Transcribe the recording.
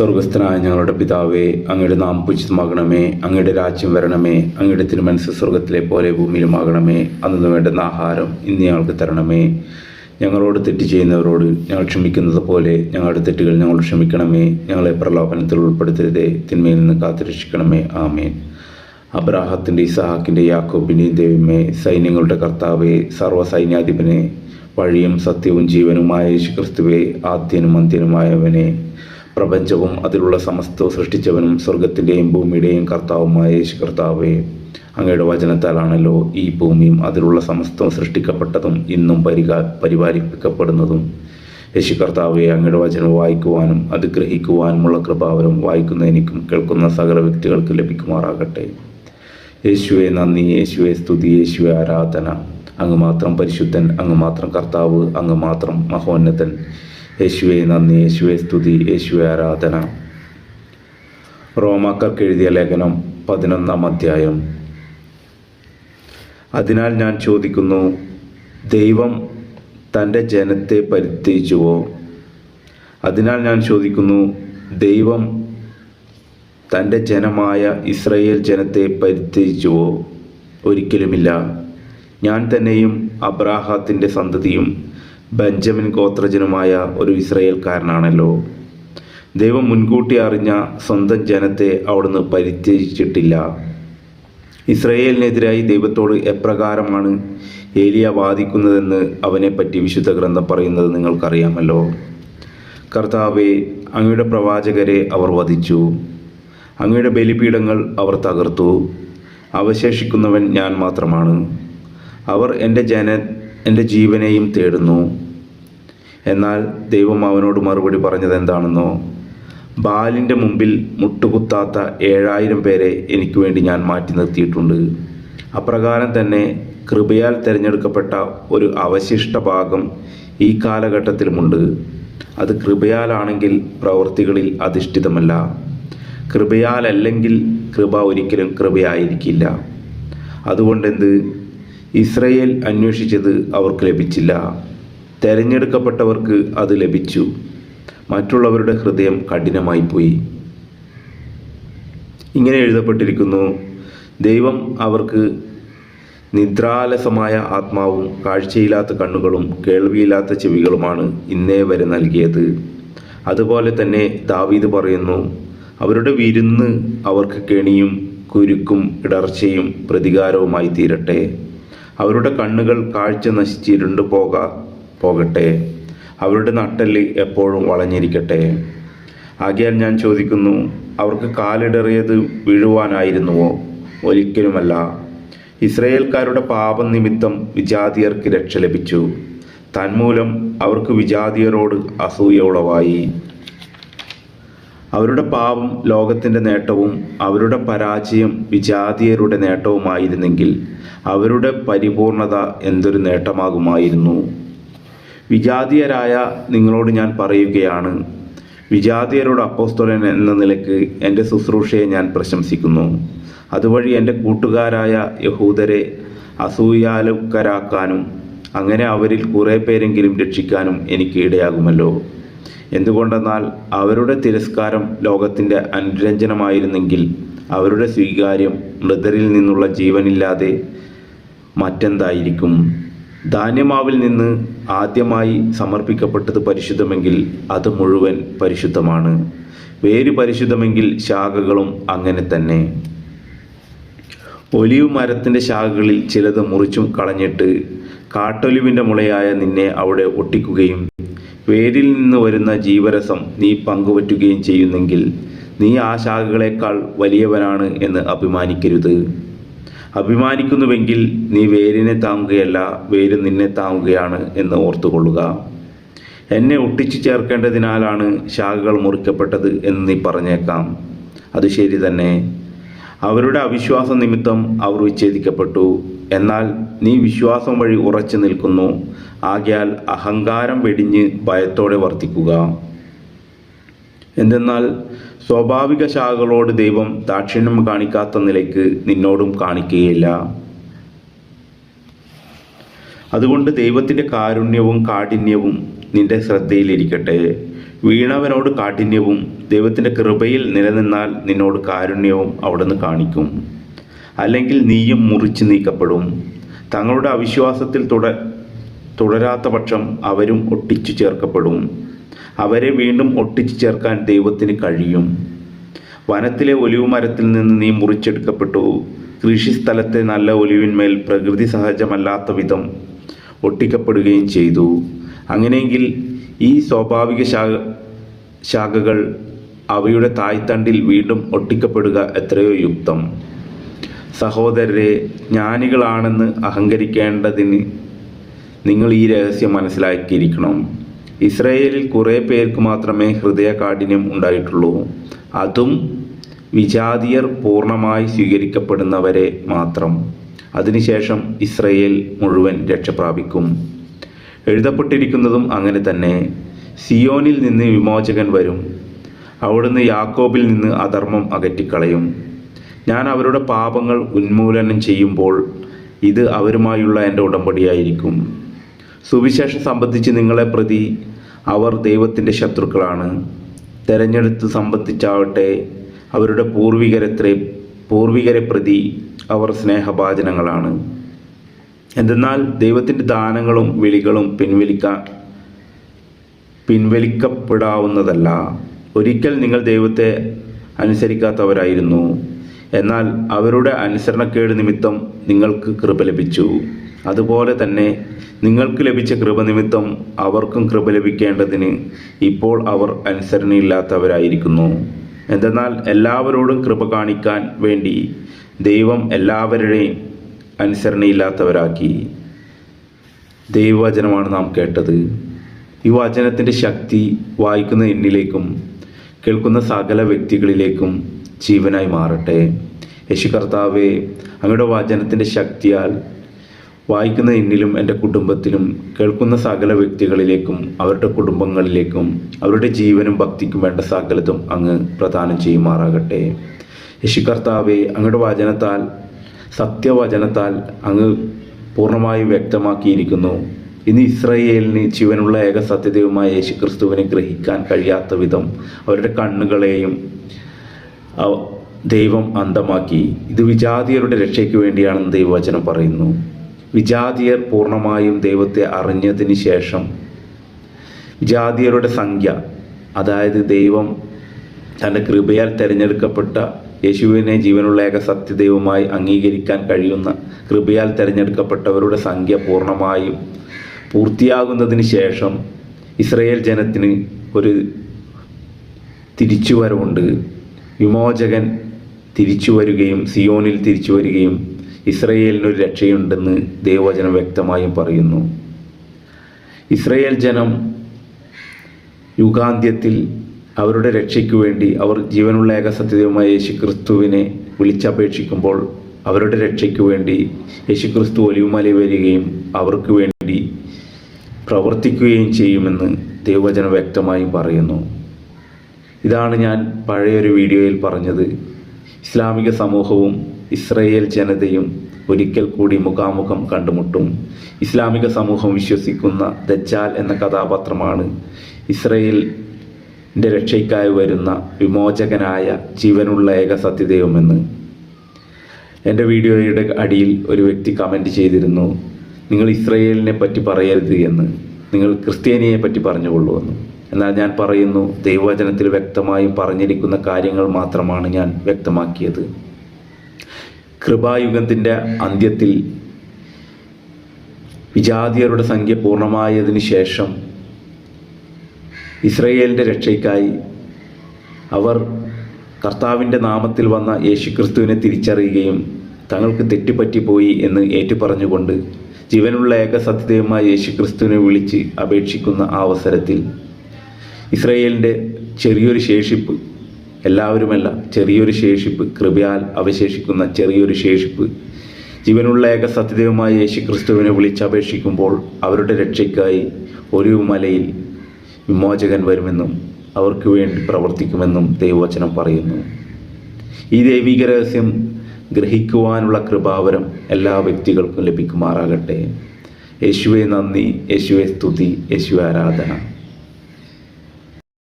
സ്വർഗസ്ഥനായ ഞങ്ങളുടെ പിതാവേ അങ്ങയുടെ നാം പുച്ഛിതമാകണമേ അങ്ങയുടെ രാജ്യം വരണമേ അങ്ങയുടെ തിരുമനസ് സ്വർഗത്തിലെ പോലെ ഭൂമിയിലുമാകണമേ അന്നു വേണ്ടുന്ന ആഹാരം ഇന്ന് ഞങ്ങൾക്ക് തരണമേ. ഞങ്ങളോട് തെറ്റ് ചെയ്യുന്നവരോട് ഞങ്ങൾ ക്ഷമിക്കുന്നത് പോലെ ഞങ്ങളുടെ തെറ്റുകൾ ഞങ്ങൾ ക്ഷമിക്കണമേ. ഞങ്ങളെ പ്രലോഭനത്തിൽ ഉൾപ്പെടുത്തരുതേ തിന്മയിൽ നിന്ന് കാത്തുരക്ഷിക്കണമേ. ആമേൻ. അബ്രാഹത്തിന്റെ ഇസഹാക്കിന്റെ യാക്കോബിന്റെയും ദൈവമേ സൈന്യങ്ങളുടെ കർത്താവെ സർവസൈന്യാധിപനെ വഴിയും സത്യവും ജീവനുമായ യേശുക്രിസ്തുവെ ആദ്യനും അന്ത്യനുമായവനെ പ്രപഞ്ചവും അതിലുള്ള സമസ്തവും സൃഷ്ടിച്ചവനും സ്വർഗത്തിന്റെയും ഭൂമിയുടെയും കർത്താവുമായ യേശു കർത്താവേ അങ്ങയുടെ വചനത്താലാണല്ലോ ഈ ഭൂമിയും അതിലുള്ള സമസ്തവും സൃഷ്ടിക്കപ്പെട്ടതും ഇന്നും പരികാ പരിപാലിക്കപ്പെടുന്നതും യേശു കർത്താവെ അങ്ങയുടെ വചനം വായിക്കുവാനും അത് ഗ്രഹിക്കുവാനുമുള്ള കൃപാവരം വായിക്കുന്ന എനിക്കും കേൾക്കുന്ന സകല വ്യക്തികൾക്ക് ലഭിക്കുമാറാകട്ടെ. യേശുവെ നന്ദി യേശുവെ സ്തുതി യേശുവെ ആരാധന. അങ്ങ് മാത്രം പരിശുദ്ധൻ അങ്ങ് മാത്രം കർത്താവ് അങ്ങ് മാത്രം മഹോന്നതൻ. യേശുവെ നന്ദി. യേശുവെ സ്തുതി. യേശുവെ ആരാധന. റോമാക്കർക്ക് എഴുതിയ ലേഖനം പതിനൊന്നാം അധ്യായം. അതിനാൽ ഞാൻ ചോദിക്കുന്നു ദൈവം തന്റെ ജനത്തെ പരിത്യജിച്ചുവോ? അതിനാൽ ഞാൻ ചോദിക്കുന്നു ദൈവം തന്റെ ജനമായ ഇസ്രയേൽ ജനത്തെ പരിത്യജിച്ചുവോ? ഒരിക്കലുമില്ല. ഞാൻ തന്നെയും അബ്രാഹത്തിന്റെ സന്തതിയും ബെഞ്ചമിൻ ഗോത്രജനുമായ ഒരു ഇസ്രയേൽക്കാരനാണല്ലോ. ദൈവം മുൻകൂട്ടി അറിഞ്ഞ സ്വന്തം ജനത്തെ അവിടുന്ന് പരിത്യജിച്ചിട്ടില്ല. ഇസ്രയേലിനെതിരായി ദൈവത്തോട് എപ്രകാരമാണ് ഏലിയ വാദിക്കുന്നതെന്ന് അവനെപ്പറ്റി വിശുദ്ധ ഗ്രന്ഥം പറയുന്നത് നിങ്ങൾക്കറിയാമല്ലോ. കർത്താവെ അങ്ങയുടെ പ്രവാചകരെ അവർ വധിച്ചു. അങ്ങയുടെ ബലിപീഠങ്ങൾ അവർ തകർത്തു. അവശേഷിക്കുന്നവൻ ഞാൻ മാത്രമാണ്. അവർ എന്റെ ജന എന്റെ ജീവനെയും തേടുന്നു. എന്നാൽ ദൈവം അവനോട് മറുപടി പറഞ്ഞത് എന്താണെന്നോ? ബാലിന്റെ മുമ്പിൽ മുട്ടുകുത്താത്ത ഏഴായിരം പേരെ എനിക്ക് വേണ്ടി ഞാൻ മാറ്റി നിർത്തിയിട്ടുണ്ട്. അപ്രകാരം തന്നെ കൃപയാൽ തിരഞ്ഞെടുക്കപ്പെട്ട ഒരു അവശിഷ്ട ഭാഗം ഈ കാലഘട്ടത്തിലുമുണ്ട്. അത് കൃപയാലാണെങ്കിൽ പ്രവൃത്തികളിൽ അധിഷ്ഠിതമല്ല. കൃപയാലല്ലെങ്കിൽ കൃപ ഒരിക്കലും കൃപയായിരിക്കില്ല. അതുകൊണ്ടെന്ത്? ഇസ്രയേൽ അന്വേഷിച്ചത് അവർക്ക് ലഭിച്ചില്ല. തെരഞ്ഞെടുക്കപ്പെട്ടവർക്ക് അത് ലഭിച്ചു. മറ്റുള്ളവരുടെ ഹൃദയം കഠിനമായി പോയി. ഇങ്ങനെ എഴുതപ്പെട്ടിരിക്കുന്നു ദൈവം അവർക്ക് നിദ്രാലസമായ ആത്മാവും കാഴ്ചയില്ലാത്ത കണ്ണുകളും കേൾവിയില്ലാത്ത ചെവികളുമാണ് ഇന്നേ വരെ നൽകിയത്. അതുപോലെ തന്നെ ദാവീദ് പറയുന്നു അവരുടെ വിരുന്ന് അവർക്ക് കെണിയും കുരുക്കും ഇടർച്ചയും പ്രതികാരവുമായി തീരട്ടെ. അവരുടെ കണ്ണുകൾ കാഴ്ച നശിച്ചിരുണ്ടു പോകാ പോകട്ടെ. അവരുടെ നട്ടൽ എപ്പോഴും വളഞ്ഞിരിക്കട്ടെ. ആകിയാൽ ഞാൻ ചോദിക്കുന്നു അവർക്ക് കാലിടറിയത് വീഴുവാനായിരുന്നുവോ? ഒരിക്കലുമല്ല. ഇസ്രയേൽക്കാരുടെ പാപം നിമിത്തം വിജാതിയർക്ക് രക്ഷ ലഭിച്ചു. തന്മൂലം അവർക്ക് വിജാതിയരോട് അസൂയ ഉളവായി അവരുടെ പാപം ലോകത്തിന്റെ നേട്ടവും അവരുടെ പരാജയം വിജാതിയരുടെ നേട്ടവുമായിരുന്നെങ്കിൽ അവരുടെ പരിപൂർണത എന്തൊരു നേട്ടമാകുമായിരുന്നു? വിജാതീയരായ നിങ്ങളോട് ഞാൻ പറയുകയാണ്. വിജാതീയരോട് അപ്പോസ്തോലൻ എന്ന നിലയ്ക്ക് എന്റെ ശുശ്രൂഷയെ ഞാൻ പ്രശംസിക്കുന്നു. അതുവഴി എന്റെ കൂട്ടുകാരായ യഹൂദരെ അസൂയാലുക്കരാക്കാനും അങ്ങനെ അവരിൽ കുറേ പേരെങ്കിലും രക്ഷിക്കാനും എനിക്ക് ഇടയാകുമല്ലോ. എന്തുകൊണ്ടെന്നാൽ അവരുടെ തിരസ്കാരം ലോകത്തിന്റെ അനുരഞ്ജനമായിരുന്നെങ്കിൽ അവരുടെ സ്വീകാര്യം മൃതരിൽ നിന്നുള്ള ജീവനില്ലാതെ മറ്റെന്തായിരിക്കും? ധാന്യമാവിൽ നിന്ന് ആദ്യമായി സമർപ്പിക്കപ്പെട്ടത് പരിശുദ്ധമെങ്കിൽ അത് മുഴുവൻ പരിശുദ്ധമാണ്. വേര് പരിശുദ്ധമെങ്കിൽ ശാഖകളും അങ്ങനെ തന്നെ. ഒലിവ് മരത്തിന്റെ ശാഖകളിൽ ചിലത് മുറിച്ചും കളഞ്ഞിട്ട് കാട്ടൊലിവിന്റെ മുളയായ നിന്നെ അവിടെ ഒട്ടിക്കുകയും വേരിൽ നിന്ന് വരുന്ന ജീവരസം നീ പങ്കുവറ്റുകയും ചെയ്യുന്നെങ്കിൽ നീ ആ ശാഖകളേക്കാൾ വലിയവനാണ് എന്ന് അഭിമാനിക്കരുത്. അഭിമാനിക്കുന്നുവെങ്കിൽ നീ വേരിനെ താങ്ങുകയല്ല വേര് നിന്നെ താങ്ങുകയാണ് എന്ന് ഓർത്തുകൊള്ളുക. എന്നെ ഒട്ടിച്ചു ചേർക്കേണ്ടതിനാലാണ് ശാഖകൾ മുറിക്കപ്പെട്ടത് എന്ന് നീ പറഞ്ഞേക്കാം. അത് ശരി തന്നെ. അവരുടെ അവിശ്വാസ നിമിത്തം അവർ വിച്ഛേദിക്കപ്പെട്ടു. എന്നാൽ നീ വിശ്വാസം വഴി ഉറച്ചു നിൽക്കുന്നു. ആകയാൽ അഹങ്കാരം വെടിഞ്ഞ് ഭയത്തോടെ വർത്തിക്കുക. എന്തെന്നാൽ സ്വാഭാവിക ശാഖകളോട് ദൈവം ദാക്ഷിണ്യം കാണിക്കാത്ത നിലയ്ക്ക് നിന്നോടും കാണിക്കുകയില്ല. അതുകൊണ്ട് ദൈവത്തിന്റെ കാരുണ്യവും കാഠിന്യവും നിന്റെ ശ്രദ്ധയിലിരിക്കട്ടെ. വീണവനോട് കാഠിന്യവും ദൈവത്തിന്റെ കൃപയിൽ നിലനിന്നാൽ നിന്നോട് കാരുണ്യവും അവിടുന്ന് കാണിക്കും. അല്ലെങ്കിൽ നീയും മുറിച്ചു നീക്കപ്പെടും. തങ്ങളുടെ അവിശ്വാസത്തിൽ തുട തുടരാത്ത പക്ഷം അവരും ഒട്ടിച്ചു ചേർക്കപ്പെടും. അവരെ വീണ്ടും ഒട്ടിച്ചു ചേർക്കാൻ ദൈവത്തിന് കഴിയും. വനത്തിലെ ഒലിവ് മരത്തിൽ നിന്ന് നീ മുറിച്ചെടുക്കപ്പെട്ടു. കൃഷിസ്ഥലത്തെ നല്ല ഒലിവിന്മേൽ പ്രകൃതി സഹജമല്ലാത്ത വിധം ഒട്ടിക്കപ്പെടുകയും ചെയ്തു. അങ്ങനെയെങ്കിൽ ഈ സ്വാഭാവിക ശാഖ ശാഖകൾ അവയുടെ തായ്തണ്ടിൽ വീണ്ടും ഒട്ടിക്കപ്പെടുക എത്രയോ യുക്തം. സഹോദരരെ ജ്ഞാനികളാണെന്ന് അഹങ്കരിക്കേണ്ടതിന് നിങ്ങൾ ഈ രഹസ്യം മനസ്സിലാക്കിയിരിക്കണം. ഇസ്രയേലിൽ കുറേ പേർക്ക് മാത്രമേ ഹൃദയകാഠിന്യം ഉണ്ടായിട്ടുള്ളൂ. അതും വിജാതിയർ പൂർണമായി സ്വീകരിക്കപ്പെടുന്നവരെ മാത്രം. അതിനുശേഷം ഇസ്രയേൽ മുഴുവൻ രക്ഷപ്രാപിക്കും. എഴുതപ്പെട്ടിരിക്കുന്നതും അങ്ങനെ തന്നെ. സിയോനിൽ നിന്ന് വിമോചകൻ വരും. അവിടുന്ന് യാക്കോബിൽ നിന്ന് അധർമ്മം അകറ്റിക്കളയും. ഞാൻ അവരുടെ പാപങ്ങൾ ഉന്മൂലനം ചെയ്യുമ്പോൾ ഇത് അവരുമായുള്ള എന്റെ ഉടമ്പടിയായിരിക്കും. സുവിശേഷം സംബന്ധിച്ച് നിങ്ങളെ പ്രതി അവർ ദൈവത്തിന്റെ ശത്രുക്കളാണ്. തെരഞ്ഞെടുത്ത് സംബന്ധിച്ചാവട്ടെ അവരുടെ പൂർവികരെത്രേ പൂർവികരെ പ്രതി അവർ സ്നേഹഭാചനങ്ങളാണ് എന്തെന്നാൽ ദൈവത്തിന്റെ ദാനങ്ങളും വിളികളും പിൻവലിക്കാൻ പിൻവലിക്കപ്പെടാവുന്നതല്ല. ഒരിക്കൽ നിങ്ങൾ ദൈവത്തെ അനുസരിക്കാത്തവരായിരുന്നു. എന്നാൽ അവരുടെ അനുസരണക്കേട് നിമിത്തം നിങ്ങൾക്ക് കൃപ ലഭിച്ചു. അതുപോലെ തന്നെ നിങ്ങൾക്ക് ലഭിച്ച കൃപ നിമിത്തം അവർക്കും കൃപ ലഭിക്കേണ്ടതിന് ഇപ്പോൾ അവർ അനുസരണയില്ലാത്തവരായിരിക്കുന്നു. എന്തെന്നാൽ എല്ലാവരോടും കൃപ കാണിക്കാൻ വേണ്ടി ദൈവം എല്ലാവരുടെയും അനുസരണയില്ലാത്തവരാക്കി. ദൈവവചനമാണ് നാം കേട്ടത്. ഈ വചനത്തിന്റെ ശക്തി വായിക്കുന്ന എന്നിലേക്കും കേൾക്കുന്ന സകല വ്യക്തികളിലേക്കും ജീവനായി മാറട്ടെ. യേശു കർത്താവെ അങ്ങയുടെ വചനത്തിന്റെ ശക്തിയാൽ വായിക്കുന്ന എന്നിലും എന്റെ കുടുംബത്തിലും കേൾക്കുന്ന സകല വ്യക്തികളിലേക്കും അവരുടെ കുടുംബങ്ങളിലേക്കും അവരുടെ ജീവനും ഭക്തിക്കും വേണ്ട സകലതും അങ്ങ് പ്രദാനം ചെയ്യുമാറാകട്ടെ. യേശു കർത്താവെ അങ്ങയുടെ വചനത്താൽ സത്യവചനത്താൽ അങ്ങ് പൂർണമായി വ്യക്തമാക്കിയിരിക്കുന്നു. ഇന്ന് ഇസ്രയേലിന് ജീവനുള്ള ഏക സത്യദൈവമായ യേശു ക്രിസ്തുവിനെ ഗ്രഹിക്കാൻ കഴിയാത്ത വിധം അവരുടെ കണ്ണുകളെയും ദൈവം അന്തമാക്കി ഇത് വിജാതിയരുടെ രക്ഷയ്ക്ക് വേണ്ടിയാണെന്ന് ദൈവവചനം പറയുന്നു. വിജാതിയർ പൂർണമായും ദൈവത്തെ അറിഞ്ഞതിന് ശേഷം വിജാതിയരുടെ സംഖ്യ അതായത് ദൈവം തന്റെ കൃപയാൽ തിരഞ്ഞെടുക്കപ്പെട്ട യേശുവിനെ ജീവനുള്ള ഏക സത്യദൈവമായി അംഗീകരിക്കാൻ കഴിയുന്ന കൃപയാൽ തിരഞ്ഞെടുക്കപ്പെട്ടവരുടെ സംഖ്യ പൂർണമായും പൂർത്തിയാകുന്നതിന് ശേഷം ഇസ്രയേൽ ജനത്തിന് ഒരു തിരിച്ചുവരവുണ്ട്. വിമോചകൻ തിരിച്ചു വരികയും സിയോനിൽ തിരിച്ചു വരികയും ഇസ്രയേലിനൊരു രക്ഷയുണ്ടെന്ന് ദൈവവചനം വ്യക്തമായും പറയുന്നു. ഇസ്രയേൽ ജനം യുഗാന്ത്യത്തിൽ അവരുടെ രക്ഷയ്ക്ക് വേണ്ടി അവർ ജീവനുള്ള ഏകസത്യതയുമായ യേശു ക്രിസ്തുവിനെ വിളിച്ചപേക്ഷിക്കുമ്പോൾ അവരുടെ രക്ഷയ്ക്ക് വേണ്ടി യേശു ക്രിസ്തു ഒലിവുമല വരികയും അവർക്ക് വേണ്ടി പ്രവർത്തിക്കുകയും ചെയ്യുമെന്ന് ദൈവവചനം വ്യക്തമായും പറയുന്നു. ഇതാണ് ഞാൻ പഴയൊരു വീഡിയോയിൽ പറഞ്ഞത്. ഇസ്ലാമിക സമൂഹവും ഇസ്രയേൽ ജനതയും ഒരിക്കൽ കൂടി മുഖാമുഖം കണ്ടുമുട്ടും. ഇസ്ലാമിക സമൂഹം വിശ്വസിക്കുന്ന ദജ്ജാൽ എന്ന കഥാപാത്രമാണ് ഇസ്രയേലിന്റെ രക്ഷയ്ക്കായി വരുന്ന വിമോചകനായ ജീവനുള്ള ഏക സത്യദൈവമെന്ന്. എന്റെ വീഡിയോയുടെ അടിയിൽ ഒരു വ്യക്തി കമന്റ് ചെയ്തിരുന്നു നിങ്ങൾ ഇസ്രയേലിനെ പറ്റി പറയരുത് എന്ന്. നിങ്ങൾ ക്രിസ്ത്യാനിയെ പറ്റി പറഞ്ഞുകൊള്ളൂ എന്ന് എന്നാൽ ഞാൻ പറയുന്നു ദൈവവചനത്തിൽ വ്യക്തമായും പറഞ്ഞിരിക്കുന്ന കാര്യങ്ങൾ മാത്രമാണ് ഞാൻ വ്യക്തമാക്കിയത്. കൃപായുഗത്തിന്റെ അന്ത്യത്തിൽ വിജാതിയരുടെ സംഖ്യ പൂർണമായതിന് ശേഷം ഇസ്രയേലിന്റെ രക്ഷയ്ക്കായി അവർ കർത്താവിന്റെ നാമത്തിൽ വന്ന യേശുക്രിസ്തുവിനെ തിരിച്ചറിയുകയും തങ്ങൾക്ക് തെറ്റുപറ്റിപ്പോയി എന്ന് ഏറ്റുപറഞ്ഞുകൊണ്ട് ജീവനുള്ള ഏക സത്യതയുമായ യേശുക്രിസ്തുവിനെ വിളിച്ച് അപേക്ഷിക്കുന്ന ആ അവസരത്തിൽ ഇസ്രയേലിന്റെ ചെറിയൊരു ശേഷിപ്പ് എല്ലാവരുമല്ല. ചെറിയൊരു ശേഷിപ്പ് കൃപയാൽ അവശേഷിക്കുന്ന ചെറിയൊരു ശേഷിപ്പ്. ജീവനുള്ള ഏക സത്യദൈവമായ യേശു ക്രിസ്തുവിനെ വിളിച്ചപേക്ഷിക്കുമ്പോൾ അവരുടെ രക്ഷയ്ക്കായി ഒരു മലയിൽ വിമോചകൻ വരുമെന്നും അവർക്ക് വേണ്ടി പ്രവർത്തിക്കുമെന്നും ദൈവവചനം പറയുന്നു. ഈ ദൈവിക രഹസ്യം ഗ്രഹിക്കുവാനുള്ള കൃപാവരം എല്ലാ വ്യക്തികൾക്കും ലഭിക്കുമാറാകട്ടെ. യേശുവെ നന്ദി യേശുവെ സ്തുതി യേശുവെ ആരാധന.